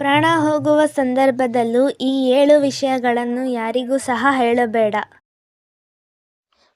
ಪ್ರಾಣ ಹೋಗುವ ಸಂದರ್ಭದಲ್ಲೂ ಈ ಏಳು ವಿಷಯಗಳನ್ನು ಯಾರಿಗೂ ಸಹ ಹೇಳಬೇಡ.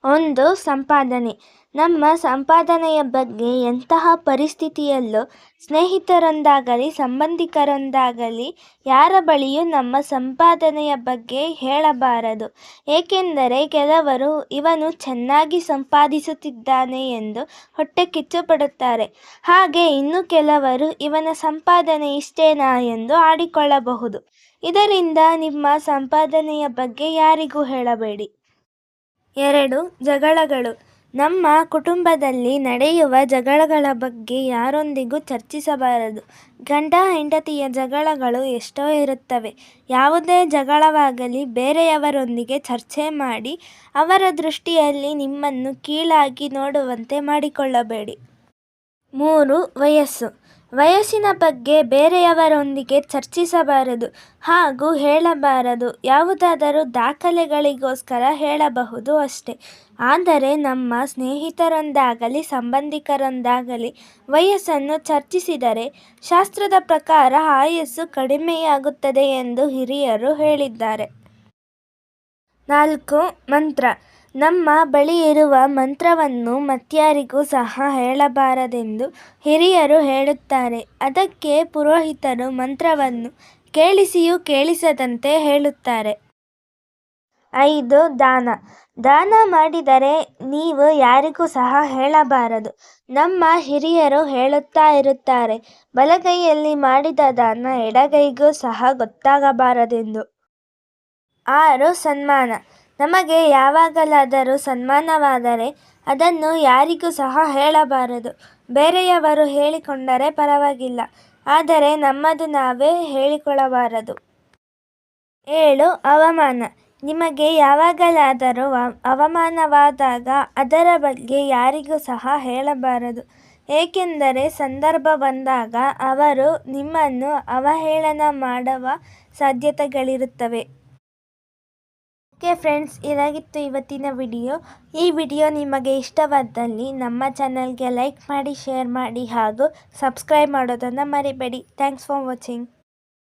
ಒಂದು ಸಂಪಾದನೆ ನಮ್ಮ ಸಂಪಾದನೆಯ ಬಗ್ಗೆ ಎಂತಹ ಪರಿಸ್ಥಿತಿಯಲ್ಲೂ ಸ್ನೇಹಿತರೊಂದಾಗಲಿ, ಸಂಬಂಧಿಕರೊಂದಾಗಲಿ ಯಾರ ಬಳಿಯೂ ನಮ್ಮ ಸಂಪಾದನೆಯ ಬಗ್ಗೆ ಹೇಳಬಾರದು. ಏಕೆಂದರೆ ಕೆಲವರು ಇವನು ಚೆನ್ನಾಗಿ ಸಂಪಾದಿಸುತ್ತಿದ್ದಾನೆ ಎಂದು ಹೊಟ್ಟೆ ಪಡುತ್ತಾರೆ. ಹಾಗೆ ಇನ್ನು ಕೆಲವರು ಇವನ ಸಂಪಾದನೆ ಇಷ್ಟೇನಾ ಎಂದು ಆಡಿಕೊಳ್ಳಬಹುದು. ಇದರಿಂದ ನಿಮ್ಮ ಸಂಪಾದನೆಯ ಬಗ್ಗೆ ಯಾರಿಗೂ ಹೇಳಬೇಡಿ. ಎರಡು ಜಗಳಗಳು ನಮ್ಮ ಕುಟುಂಬದಲ್ಲಿ ನಡೆಯುವ ಜಗಳಗಳ ಬಗ್ಗೆ ಯಾರೊಂದಿಗೂ ಚರ್ಚಿಸಬಾರದು. ಗಂಡ ಹೆಂಡತಿಯ ಜಗಳಗಳು ಎಷ್ಟೋ ಇರುತ್ತವೆ. ಯಾವುದೇ ಜಗಳವಾಗಲಿ ಬೇರೆಯವರೊಂದಿಗೆ ಚರ್ಚೆ ಮಾಡಿ ಅವರ ದೃಷ್ಟಿಯಲ್ಲಿ ನಿಮ್ಮನ್ನು ಕೀಳಾಗಿ ನೋಡುವಂತೆ ಮಾಡಿಕೊಳ್ಳಬೇಡಿ. ಮೂರು ವಯಸ್ಸು ವಯಸ್ಸಿನ ಬಗ್ಗೆ ಬೇರೆಯವರೊಂದಿಗೆ ಚರ್ಚಿಸಬಾರದು ಹಾಗೂ ಹೇಳಬಾರದು. ಯಾವುದಾದರೂ ದಾಖಲೆಗಳಿಗೋಸ್ಕರ ಹೇಳಬಹುದು ಅಷ್ಟೆ. ಆದರೆ ನಮ್ಮ ಸ್ನೇಹಿತರೊಂದಾಗಲಿ, ಸಂಬಂಧಿಕರೊಂದಾಗಲಿ ವಯಸ್ಸನ್ನು ಚರ್ಚಿಸಿದರೆ ಶಾಸ್ತ್ರದ ಪ್ರಕಾರ ಆಯಸ್ಸು ಕಡಿಮೆಯಾಗುತ್ತದೆ ಎಂದು ಹಿರಿಯರು ಹೇಳಿದ್ದಾರೆ. ನಾಲ್ಕು, ಮಂತ್ರ ನಮ್ಮ ಬಳಿ ಇರುವ ಮಂತ್ರವನ್ನು ಮತ್ಯಾರಿಗೂ ಸಹ ಹೇಳಬಾರದೆಂದು ಹಿರಿಯರು ಹೇಳುತ್ತಾರೆ. ಅದಕ್ಕೆ ಪುರೋಹಿತರು ಮಂತ್ರವನ್ನು ಕೇಳಿಸಿಯೂ ಕೇಳಿಸದಂತೆ ಹೇಳುತ್ತಾರೆ. ಐದು, ದಾನ ದಾನ ಮಾಡಿದರೆ ನೀವು ಯಾರಿಗೂ ಸಹ ಹೇಳಬಾರದು. ನಮ್ಮ ಹಿರಿಯರು ಹೇಳುತ್ತಾ ಇರುತ್ತಾರೆ, ಬಲಗೈಯಲ್ಲಿ ಮಾಡಿದ ದಾನ ಎಡಗೈಗೂ ಸಹ ಗೊತ್ತಾಗಬಾರದೆಂದು. ಆರು ಸನ್ಮಾನ ನಮಗೆ ಯಾವಾಗಲಾದರೂ ಸನ್ಮಾನವಾದರೆ ಅದನ್ನು ಯಾರಿಗೂ ಸಹ ಹೇಳಬಾರದು. ಬೇರೆಯವರು ಹೇಳಿಕೊಂಡರೆ ಪರವಾಗಿಲ್ಲ ಆದರೆ ನಮ್ಮದು ನಾವೇ ಹೇಳಿಕೊಳ್ಳಬಾರದು. ಏಳು, ಅವಮಾನ ನಿಮಗೆ ಯಾವಾಗಲಾದರೂ ಅವಮಾನವಾದಾಗ ಅದರ ಬಗ್ಗೆ ಯಾರಿಗೂ ಸಹ ಹೇಳಬಾರದು. ಏಕೆಂದರೆ ಸಂದರ್ಭ ಬಂದಾಗ ಅವರು ನಿಮ್ಮನ್ನು ಅವಹೇಳನ ಮಾಡುವ ಸಾಧ್ಯತೆಗಳಿರುತ್ತವೆ. ಓಕೆ ಫ್ರೆಂಡ್ಸ್, ಇದಾಗಿತ್ತು ಇವತ್ತಿನ ವಿಡಿಯೋ. ಈ ವಿಡಿಯೋ ನಿಮಗೆ ಇಷ್ಟವಾದಲ್ಲಿ ನಮ್ಮ ಚಾನಲ್ಗೆ ಲೈಕ್ ಮಾಡಿ, ಶೇರ್ ಮಾಡಿ ಹಾಗೂ ಸಬ್ಸ್ಕ್ರೈಬ್ ಮಾಡೋದನ್ನು ಮರಿಬೇಡಿ. Thanks for watching